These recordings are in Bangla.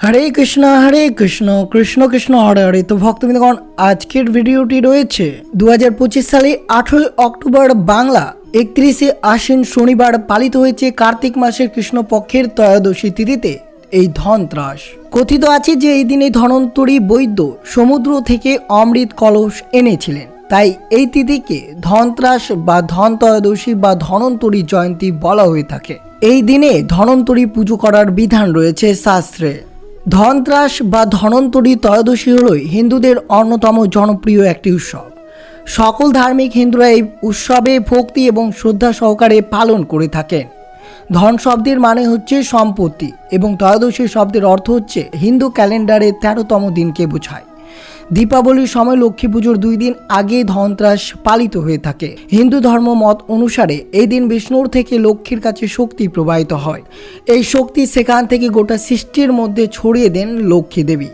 হরে কৃষ্ণ হরে কৃষ্ণ কৃষ্ণ কৃষ্ণ, হরে হরে। তো ভক্তবৃন্দগণ, আজকের ভিডিওটি রয়েছে দু হাজার পঁচিশ সালে আঠেরোই অক্টোবর বাংলা। একত্রিশে আশ্বিন শনিবার পালিত হয়েছে কার্তিক মাসের কৃষ্ণপক্ষের ত্রয়োদশী তিথিতে এই ধনত্রাস। কথিত আছে যে এই দিনে ধনন্তরী বৈদ্য সমুদ্র থেকে অমৃত কলস এনেছিলেন। তাই এই তিথিকে ধনত্রাস বা ধন ত্রয়োদশী বা ধনন্তরী জয়ন্তী বলা হয়ে থাকে। এই দিনে ধনন্তরী পুজো করার বিধান রয়েছে শাস্ত্রে। ধনত্রাস বা ধনন্তরী ত্রয়োদশী হল হিন্দুদের অন্যতম জনপ্রিয় একটি উৎসব। সকল ধার্মিক হিন্দুরা এই উৎসবে ভক্তি এবং শ্রদ্ধা সহকারে পালন করে থাকেন। ধন শব্দের মানে হচ্ছে সম্পত্তি এবং ত্রয়োদশী শব্দের অর্থ হচ্ছে হিন্দু ক্যালেন্ডারে তেরোতম দিনকে বোঝায়। দীপাবলির সময় লক্ষ্মী পুজোর দুই দিন আগে ধনত্রাস পালিত হয়ে থাকে। হিন্দু ধর্ম মত অনুসারে এই দিন বিষ্ণুর থেকে লক্ষ্মীর কাছে শক্তি প্রবাহিত হয়। এই শক্তি সেখান থেকে গোটা সৃষ্টির মধ্যে ছড়িয়ে দেন লক্ষ্মী দেবী।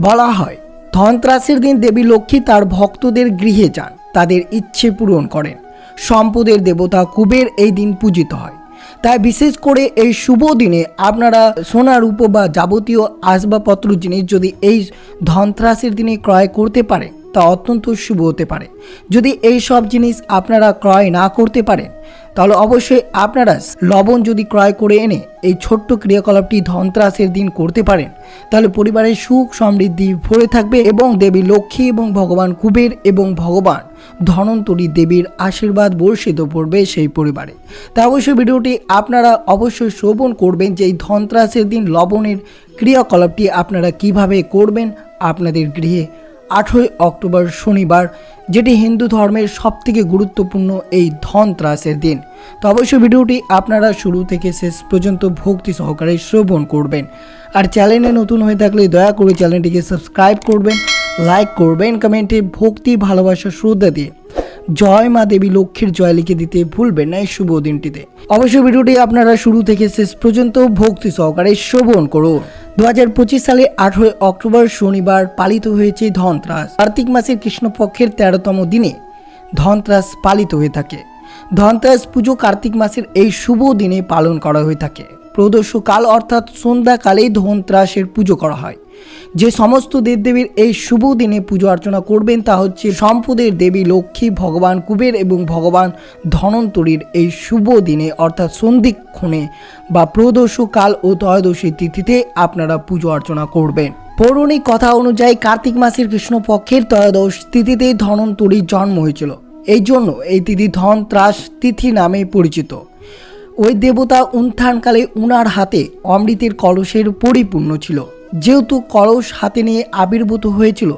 বলা হয়, ধনত্রাসের দিন দেবী লক্ষ্মী তার ভক্তদের গৃহে যান, তাদের ইচ্ছে পূরণ করেন। সম্পদের দেবতা কুবের এই দিন পূজিত হয়। তাই বিশেষ করে এই শুভ দিনে আপনারা সোনা রূপ বা যাবতীয় আসবাবপত্র, জিনিস যদি এই ধনত্রাসের দিনে ক্রয় করতে পারে, তা অত্যন্ত শুভ হতে পারে। যদি এই সব জিনিস আপনারা ক্রয় না করতে পারেন, তাহলে অবশ্যই আপনারা লবণ যদি ক্রয় করে এনে এই ছোট্ট ক্রিয়াকলাপটি ধনত্রাসের দিন করতে পারেন, তাহলে পরিবারের সুখ সমৃদ্ধি ভরে থাকবে এবং দেবী লক্ষ্মী এবং ভগবান কুবের এবং ভগবান ধনন্তরী দেবীর আশীর্বাদ বর্ষিত পড়বে সেই পরিবারে। তা অবশ্যই ভিডিওটি আপনারা অবশ্যই শ্রবণ করবেন যে এই ধনত্রাসের দিন লবণের ক্রিয়াকলাপটি আপনারা কীভাবে করবেন আপনাদের গৃহে। আঠেরোই অক্টোবর শনিবার, যেটি হিন্দু ধর্মের সবথেকে গুরুত্বপূর্ণ এই ধনত্রাসের দিন। তো অবশ্যই ভিডিওটি আপনারা শুরু থেকে শেষ পর্যন্ত ভক্তি সহকারে শ্রবণ করবেন। আর চ্যানেলে নতুন হয়ে থাকলে দয়া করে চ্যানেলটিকে সাবস্ক্রাইব করবেন। লাইক করবেন, কমেন্টে ভক্তি, ভালোবাসা, শ্রদ্ধা দিয়ে। জয় মা দেবী, লক্ষ্মীর জয় লিখে দিতে ভুলবেন না এই শুভ দিনটিতে। অবশ্যই ভিডিওটি আপনারা শুরু থেকে শেষ পর্যন্ত ভক্তি সহকারে শ্রবণ করুন। দু হাজার পঁচিশ সালে আঠেরোই অক্টোবর শনিবার পালিত হয়েছে ধনত্রাস। কার্তিক মাসের কৃষ্ণপক্ষের তেরোতম দিনে ধনত্রাস পালিত হয়ে থাকে। ধনত্রাস পুজো কার্তিক মাসের এই শুভ দিনে পালন করা হয়ে থাকে। প্রদোষকাল অর্থাৎ সন্ধ্যাকালেই ধনত্রাসের পুজো করা হয়। যে সমস্ত দেবদেবীর এই শুভ দিনে পুজো অর্চনা করবেন তা হচ্ছে সম্পদের দেবী, লক্ষ্মী, ভগবান কুবের এবং ভগবান ধনন্তরীর এই শুভ দিনে, অর্থাৎ সন্ধিক্ষণে বা প্রদোষকাল ও ত্রয়োদশী তিথিতে আপনারা পুজো অর্চনা করবেন। পৌরাণিক কথা অনুযায়ী কার্তিক মাসের কৃষ্ণপক্ষের ত্রয়োদশ তিথিতে ধনন্তরীর জন্ম হয়েছিল। এই জন্য এই তিথি ধন ত্রাস তিথি নামে পরিচিত। ওই দেবতা উত্থানকালে উনার হাতে অমৃতের কলসের পরিপূর্ণ ছিল। যেহেতু কলস হাতে নিয়ে আবির্ভূত হয়েছিল,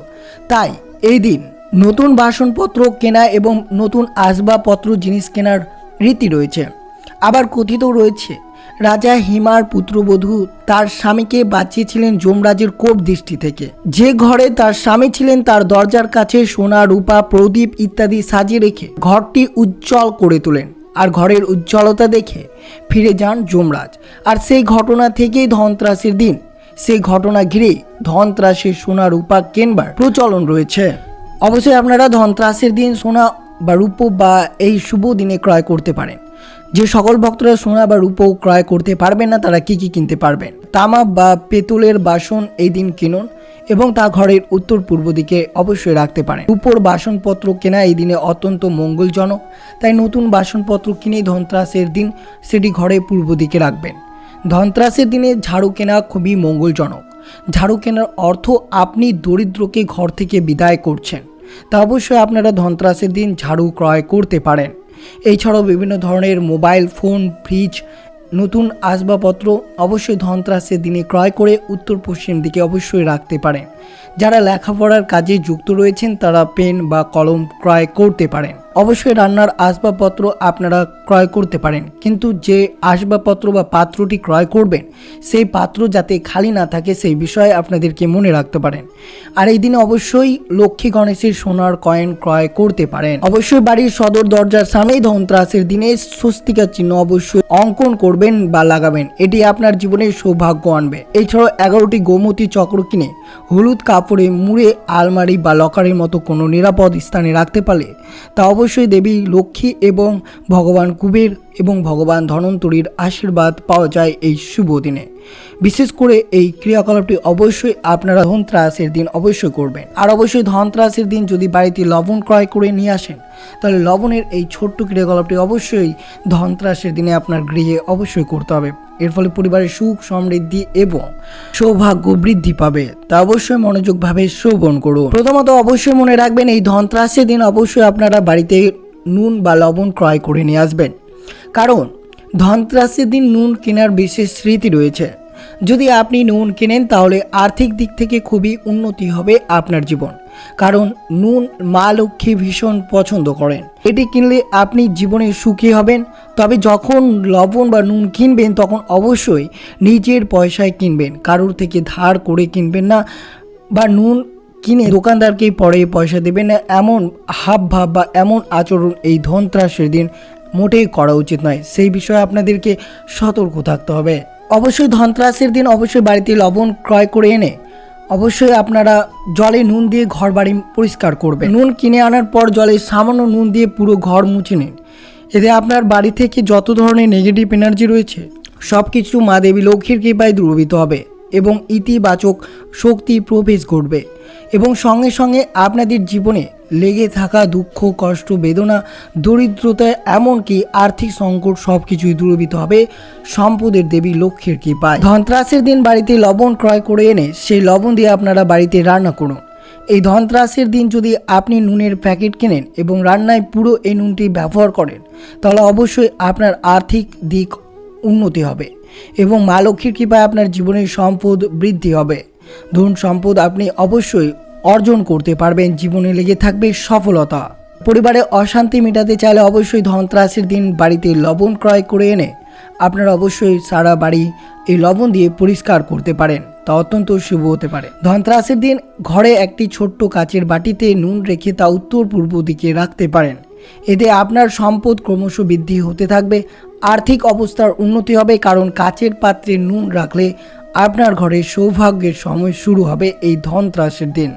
তাই এই দিন নতুন বাসনপত্র কেনা এবং নতুন আসবাবপত্র জিনিস কেনার রীতি রয়েছে। আবার কথিত রয়েছে, রাজা হিমার পুত্রবধূ তার স্বামীকে বাঁচিয়েছিলেন যমরাজের কোপ দৃষ্টি থেকে। যে ঘরে তার স্বামী ছিলেন তার দরজার কাছে সোনা, রূপা, প্রদীপ ইত্যাদি সাজিয়ে রেখে ঘরটি উজ্জ্বল করে তোলেন। আর ঘরের উজ্জ্বলতা দেখে ফিরে যান যমরাজ। আর সেই ঘটনা থেকেই ধনত্রাসের দিন সেই ঘটনা ঘিরে ধনত্রাসের সোনা রূপা কেনবার প্রচলন রয়েছে। অবশ্যই আপনারা ধনত্রাসের দিন সোনা বা রূপো বা এই শুভ দিনে ক্রয় করতে পারেন। যে সকল ভক্তরা সোনা বা রূপো ক্রয় করতে পারবেন না, তারা কি কি কিনতে পারবেন? তামা বা পেতলের বাসন এই দিন কিনুন এবং তা ঘরের উত্তর পূর্ব দিকে অবশ্যই রাখতে পারেন। উপর বাসনপত্র কেনা এই দিনে অত্যন্ত মঙ্গলজনক। তাই নতুন বাসনপত্র কিনে ধনত্রাসের দিন সেটি ঘরে পূর্ব দিকে রাখবেন। ধনত্রাসের দিনে ঝাড়ু কেনা খুবই মঙ্গলজনক। ঝাড়ু কেনার অর্থ আপনি দরিদ্রকে ঘর থেকে বিদায় করছেন। তা অবশ্যই আপনারা ধনত্রাসের দিন ঝাড়ু ক্রয় করতে পারেন। এছাড়াও বিভিন্ন ধরনের মোবাইল, ফোন, ফ্রিজ, নতুন আসবাবপত্র অবশ্যই ধনত্রাসের দিনে ক্রয় করে উত্তর পশ্চিম দিকে অবশ্যই রাখতে পারেন। যারা লেখাপড়ার কাজে যুক্ত রয়েছেন, তারা পেন বা কলম ক্রয় করতে পারেন। অবশ্যই রান্নার আসবাবপত্র আপনারা ক্রয় করতে পারেন। কিন্তু যে আসবাবপত্র বা পাত্রটি ক্রয় করবেন, সেই পাত্র যাতে খালি না থাকে সেই বিষয়ে আপনাদেরকে মনে রাখতে পারেন। আর এই দিনে অবশ্যই লক্ষ্মী গণেশের সোনার কয়েন ক্রয় করতে পারেন। অবশ্যই বাড়ির সদর দরজার সামনেই ধনত্রাসের দিনে স্বস্তিকার চিহ্ন অবশ্যই অঙ্কন করবেন বা লাগাবেন। এটি আপনার জীবনে সৌভাগ্য আনবে। এছাড়াও এগারোটি গোমতী চক্র কিনে হলুদ কাপড়ে মুড়ে আলমারি বা লকারের মতো কোনো নিরাপদ স্থানে রাখতে পারলে তা অবশ্যই দেবী লক্ষ্মী এবং ভগবান কুবের এবং ভগবান ধনন্তরীর আশীর্বাদ পাওয়া যায় এই শুভ দিনে। বিশেষ করে এই ক্রিয়াকলাপটি অবশ্যই আপনারা ধনত্রাসের দিন অবশ্যই করবেন। আর অবশ্যই ধনত্রাসের দিন যদি বাড়িতে লবণ ক্রয় করে নিয়ে আসেন, তাহলে লবণের এই ছোট্ট ক্রিয়াকলাপটি অবশ্যই ধনত্রাসের দিনে আপনার গৃহে অবশ্যই করতে হবে। এর ফলে পরিবারের সুখ, সমৃদ্ধি এবং সৌভাগ্য বৃদ্ধি পাবে। তা অবশ্যই মনোযোগভাবে শ্রবণ করুন। প্রথমত অবশ্যই মনে রাখবেন, এই ধনত্রাসের দিন অবশ্যই আপনারা বাড়িতে নুন বা লবণ ক্রয় করে নিয়ে আসবেন। কারণ ধনত্রাসের দিন নুন কেনার বিশেষ স্মৃতি রয়েছে। যদি আপনি নুন কেনেন, তাহলে আর্থিক দিক থেকে খুবই উন্নতি হবে আপনার জীবন। কারণ নুন মা লক্ষ্মী ভীষণ পছন্দ করেন। এটি কিনলে আপনি জীবনে সুখী হবেন। তবে যখন লবণ বা নুন কিনবেন, তখন অবশ্যই নিজের পয়সায় কিনবেন। কারোর থেকে ধার করে কিনবেন না বা নুন কিনে দোকানদারকেই পরে পয়সা দেবেন না। এমন হাব ভাব বা এমন আচরণ এই ধনত্রাসের দিন মোটেই করা উচিত নয়। সেই বিষয়ে আপনাদেরকে সতর্ক থাকতে হবে। অবশ্যই ধনত্রাসের দিন অবশ্যই বাড়িতে লবণ ক্রয় করে এনে অবশ্যই আপনারা জলে নুন দিয়ে ঘর বাড়ি পরিষ্কার করবেন। নুন কিনে আনার পর জলে সামান্য নুন দিয়ে পুরো ঘর মুছে নিন। এতে আপনার বাড়ি থেকে যত ধরনের নেগেটিভ এনার্জি রয়েছে সব কিছু মা দেবী লক্ষ্মীর কৃপায় দূরীভূত হবে। এবং ইতিবাচক শক্তি প্রবেশ ঘটবে এবং সঙ্গে সঙ্গে আপনাদের জীবনে লেগে থাকা দুঃখ, কষ্ট, বেদনা, দরিদ্রতা, এমনকি আর্থিক সংকট সব কিছুই দূরীভূত হবে সম্পদের দেবী লক্ষ্মীর কৃপায়। ধনত্রাসের দিন বাড়িতে লবণ ক্রয় করে এনে সেই লবণ দিয়ে আপনারা বাড়িতে রান্না করুন। এই ধনত্রাসের দিন যদি আপনি নুনের প্যাকেট কেনেন এবং রান্নায় পুরো এই নুনটি ব্যবহার করেন, তাহলে অবশ্যই আপনার আর্থিক দিক উন্নতি হবে। এবং মা লক্ষ্মীর কৃপায় আপনার জীবনের সম্পদ বৃদ্ধি হবে। ধন সম্পদ আপনি অবশ্যই অর্জন করতে পারবেন, জীবনে লেগে থাকবে সফলতা। পরিবারে অশান্তি মেটাতে চাইলে অবশ্যই ধনত্রাসের দিন বাড়িতে লবণ ক্রয় করে এনে আপনারা অবশ্যই সারা বাড়ি এই লবণ দিয়ে পরিষ্কার করতে পারেন। তা অত্যন্ত শুভ হতে পারে। ধনত্রাসের দিন ঘরে একটি ছোট্ট কাচের বাটিতে নুন রেখে তা উত্তর পূর্ব দিকে রাখতে পারেন। এতে আপনার সম্পদ ক্রমশ বৃদ্ধি হতে থাকবে। আর্থিক অবস্থার উন্নতি হবে কারণ কাচের পাত্রে নুন রাখলে আপনার ঘরে সৌভাগ্যের সময় শুরু হবে এই ধনত্রাসের দিন।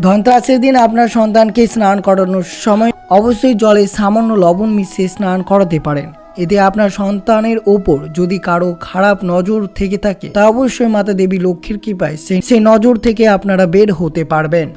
ধনত্রাসের দিন আপনার সন্তানকে স্নান করানোর সময় অবশ্যই জলে সামান্য লবণ মিশিয়ে স্নান করাতে পারেন। এতে আপনার সন্তানের ওপর যদি কারও খারাপ নজর থেকে থাকে, তা অবশ্যই মাতা দেবী লক্ষ্মীর কৃপায় সেই নজর থেকে আপনারা বের হতে পারবেন।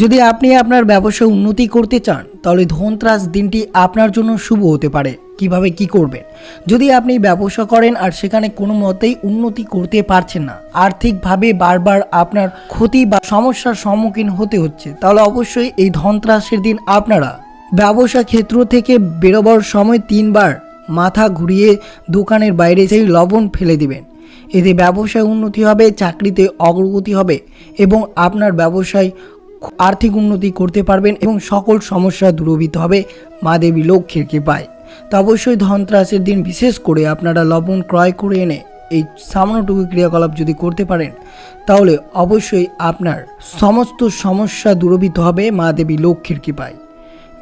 যদি আপনি আপনার ব্যবসায় উন্নতি করতে চান, তাহলে ধনত্রাস দিনটি আপনার জন্য শুভ হতে পারে। কীভাবে কি করবেন? যদি আপনি ব্যবসা করেন আর সেখানে কোনো মতেই উন্নতি করতে পারছেন না, আর্থিকভাবে বারবার আপনার ক্ষতি বা সমস্যার সম্মুখীন হতে হচ্ছে, তাহলে অবশ্যই এই ধনত্রাসের দিন আপনারা ব্যবসা ক্ষেত্র থেকে বেরোবার সময় তিনবার মাথা ঘুরিয়ে দোকানের বাইরে সেই লবণ ফেলে দিবেন। এতে ব্যবসায় উন্নতি হবে, চাকরিতে অগ্রগতি হবে এবং আপনার ব্যবসায় আর্থিক উন্নতি করতে পারবেন এবং সকল সমস্যা দূরীভূত হবে মা দেবী লক্ষ্মীর কৃপায়। তো অবশ্যই ধনত্রাসের দিন বিশেষ করে আপনারা লবণ ক্রয় করে এনে এই সামান্যটুকু ক্রিয়াকলাপ যদি করতে পারেন, তাহলে অবশ্যই আপনার সমস্ত সমস্যা দূরীভূত হবে মা দেবী লক্ষ্মীর কৃপায়।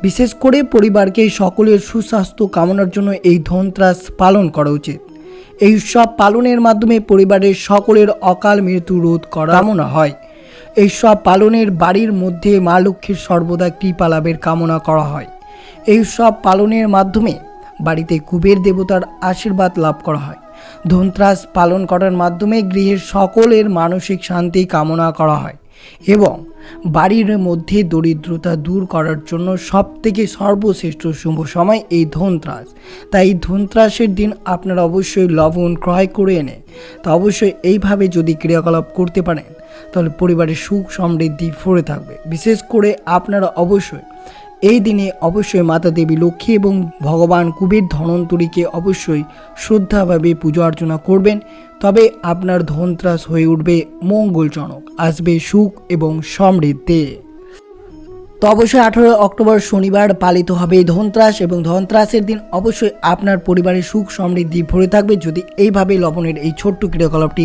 বিশেষ করে পরিবারকে সকলের সুস্বাস্থ্য কামনার জন্য এই ধনত্রাস পালন করা উচিত। এই উৎসব পালনের মাধ্যমে পরিবারের সকলের অকাল মৃত্যু রোধ করা কামনা হয়। এই সব পালনের বাড়ির মধ্যে মা লক্ষ্মীর সর্বদা কৃপা লাভের কামনা করা হয়। এই সব পালনের মাধ্যমে বাড়িতে কুবের দেবতার আশীর্বাদ লাভ করা হয়। ধনত্রাস পালন করার মাধ্যমে গৃহের সকলের মানসিক শান্তি কামনা করা হয় এবং বাড়ির মধ্যে দরিদ্রতা দূর করার জন্য সব থেকে সর্বশ্রেষ্ঠ শুভ সময় এই ধনত্রাস। তাই এই ধনত্রাসের দিন আপনারা অবশ্যই লবণ ক্রয় করে এনে তা অবশ্যই এইভাবে যদি ক্রিয়াকলাপ করতে পারেন তাহলে পরিবারের সুখ সমৃদ্ধি ভরে থাকবে। বিশেষ করে আপনারা অবশ্যই এই দিনে অবশ্যই মাতা দেবী লক্ষ্মী এবং ভগবান কুবের ধনন্তরীকে অবশ্যই শ্রদ্ধাভাবে পুজো অর্চনা করবেন। তবে আপনার ধনত্রাস হয়ে উঠবে মঙ্গলজনক, আসবে সুখ এবং সমৃদ্ধি। তো অবশ্যই আঠেরো অক্টোবর শনিবার পালিত হবে ধনত্রাস এবং ধনত্রাসের দিন অবশ্যই আপনার পরিবারের সুখ সমৃদ্ধি ভরে থাকবে। যদি এইভাবে লবণের এই ছোট্ট ক্রিয়াকলাপটি